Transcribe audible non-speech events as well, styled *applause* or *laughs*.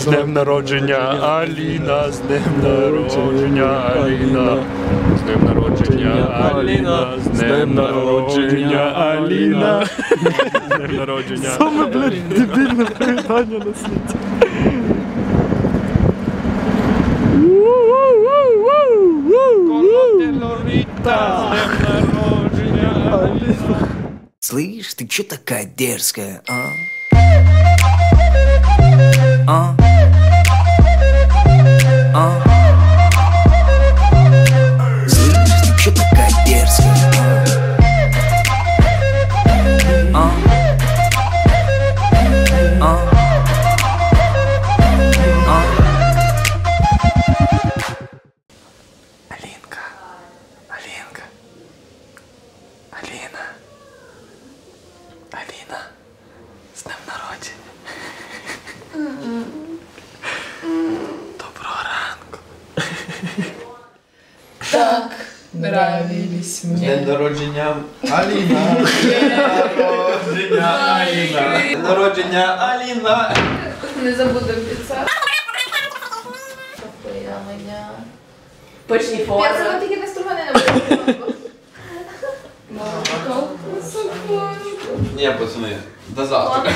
З днем народження Аліна, з днем народження Аліна. З днем народження Аліна, з днем народження Аліна. З днем народження. Саме, блядь, дебільне привітання на світі. Слышь, ты чё такая дерзкая, а? А? Алинка, Алинка, Алина. Аліна, з днем народження. Доброго ранку. Нравились мне. День народження Аліна. *laughs* День народження Аліна. День народження Аліна. Не забуду піца. Моя форми. Я форми. тільки не стругани не буду. Ні, пацани, до завтра.